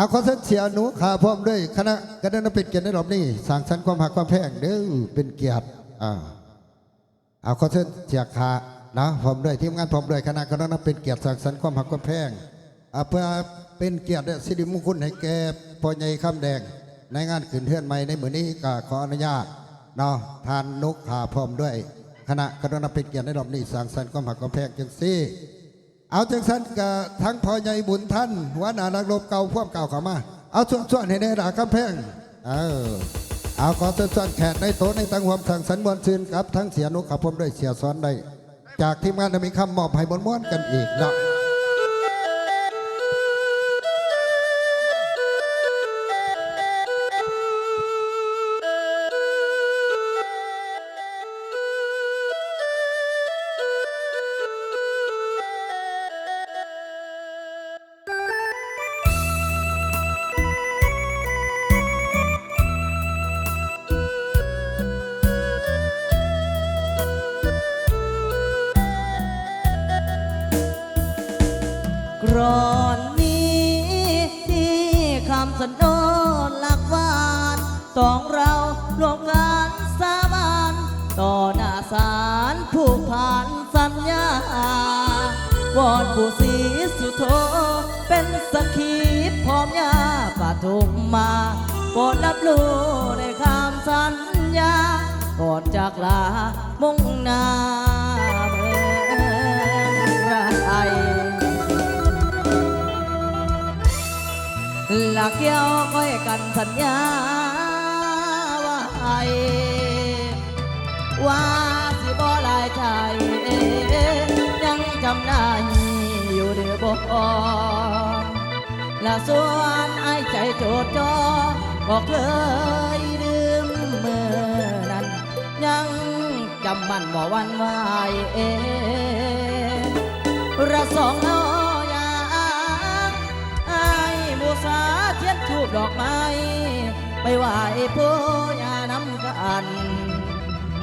เอาขอเส้นเสียหนูขาพร้อมด้วยคณะกระดานเป็ดเกียรติในรอบนี้สร้างสรรค์ความหักความแพงเด้อเป็นเกียรติอ่าเอาขอเส้นเสียขานะพร้อมด้วยทีมงานพร้อมด้วยคณะกระดานเป็ดเกียรติสร้างสรรค์ความหักความแพงอาเพื่อเป็นเกียรติสิริมงคลให้แก่พ่อใหญ่คำแดง ในงานขึ้นเทือนใหม่ในมือนี้ก็ขออนุญาตเนาะทานนกขาพร้อมด้วย คณะกระดานเป็ดเกียรติในรอบนี้สร้างสรรค์ความหักความแพงจังซี่ เอาจังสันกับทั้งพ่อใหญ่บุญท่านหัวหน้านักรบเก่าพ่วกเก่าเข้ามา เอาส่วนส่วนให้ได้ดากำแพงเออเอาขอส่วนส่วนแขกในโต๊ะในตังหวมสั่งสรรค์มวลซืนครับทั้งเสียนุขับผมด้วยเสียซ้อนได้ จากทีมงานจะมีคำมอบให้บนม้วนกันอีกเนาะ กรอนนี้ที่คำสัญญาหลักวานต้องเรารวมกันสาบานต่อหน้าศาลผู้ผ่านสัญญาวอนผู้ศรีสุโธเป็นสักขีพร้อมยาปาทุมมาโปรดรับรู้ในคำสัญญาก่อนจากลามุ่งหน้า หลักเกี่ยวก้อยกันสัญญาว่าไอ้ว่าสิบ่ลายใจยังจำได้อยู่เดือบ่และส่วนไอ้ใจโจดจอบอกเคยลืมเมื่อนั้น ยังจำมันบ่วันไหวเอระสอง ดอกไม้ ไปไหว้ผู้ยานำกัน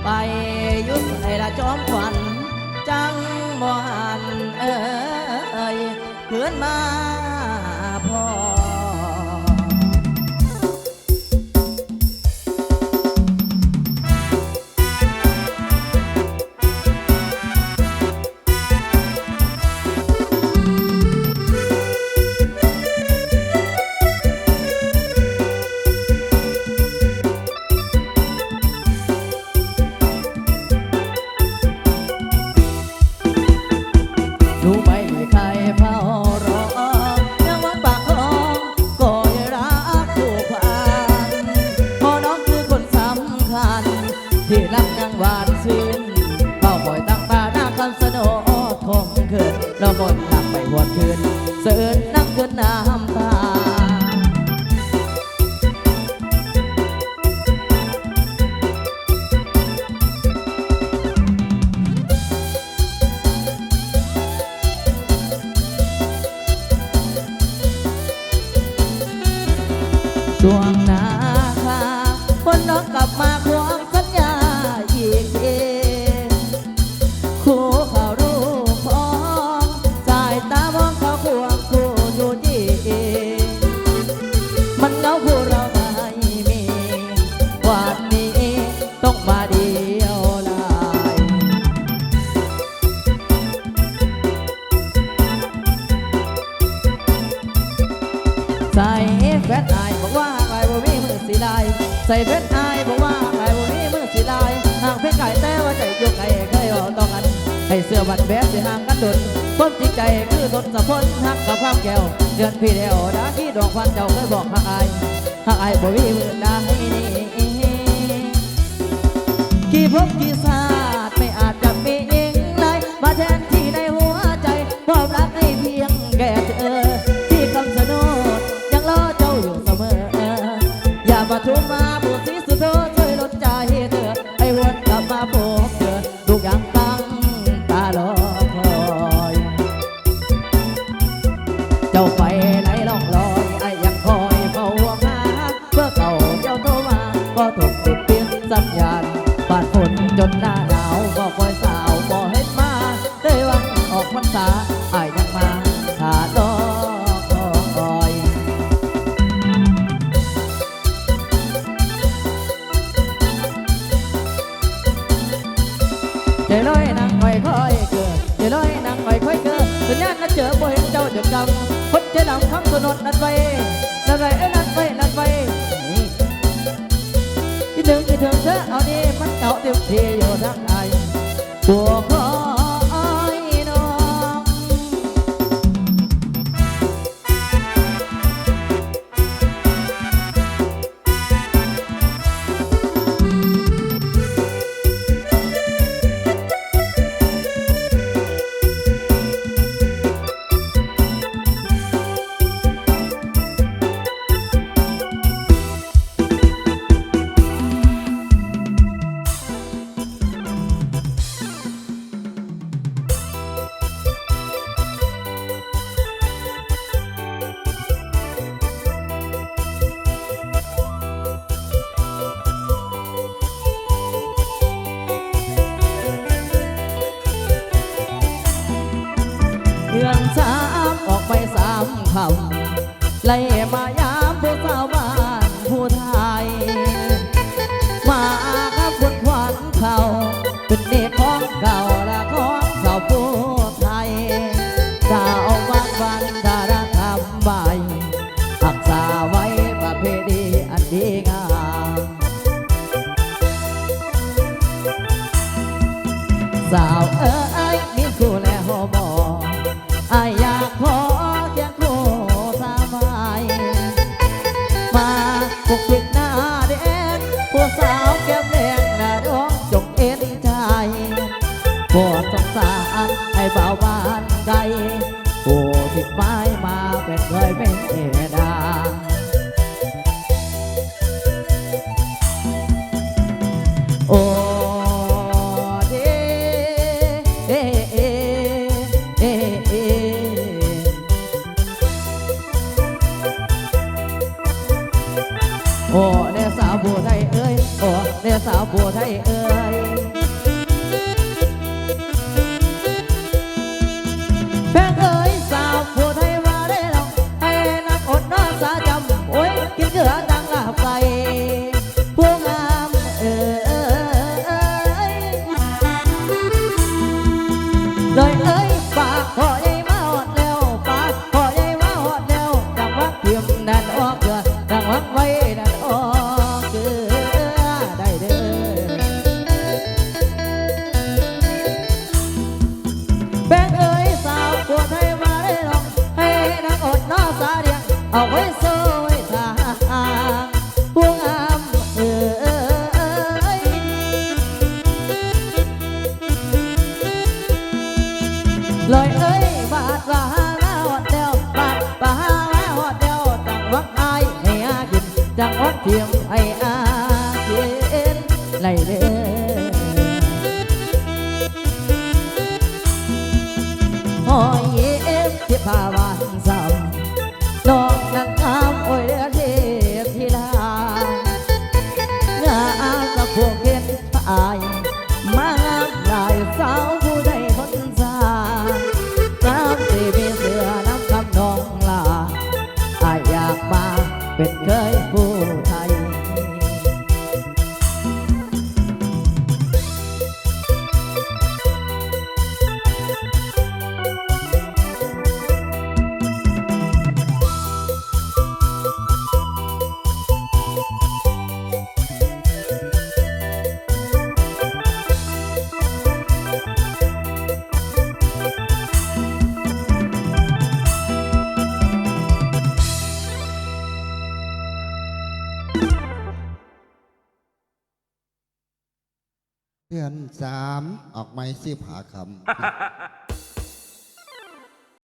ไปยุบไอ้ละจอมข นแล้วบนหลับไปหวนคืน มาเดียวลายใส่แฟตอายบอกว่าไก่บ่มีมือสีลายใส่แฟตอายบอกว่าไก่บ่มีมือสีลายหากเพ่งไก่แต่ว่าใจยกไก่เคยบอกต้องกันให้เสื้อบันแบบสิห่างกันดุนความจริงใจคือทนสะพนหักกับความแก้วเดือนพี่เดียวดาที่ดวงควันเจ้าเคยบอกหักอายหักอายบ่มีมือได้นี่ กี่พบกี่สา เจอบ่เห็นเจ้าเดือดดำคนเจ้าดำข้างถนนนั่นไปนั่นไว้เอ้นั่นไปนั่นไว้คิดถึงคิดถึงเธอเอาดีมันเก่าเต็มทีอยู่ทั้งไอตัวเไล่มา ผู้สาวแก้มแดงน่าร้องจงเอ็นใจบ่สงสารให้เบาบานใจ Back up. học hết sôi thả buông am ơi lời ơi bạn và họt đeo bạn và họt đeo đặng hoắc ai hay a dừng đặng hoắc thiêng hay a chiến này ดือนสามออกไม้ซีผาคำ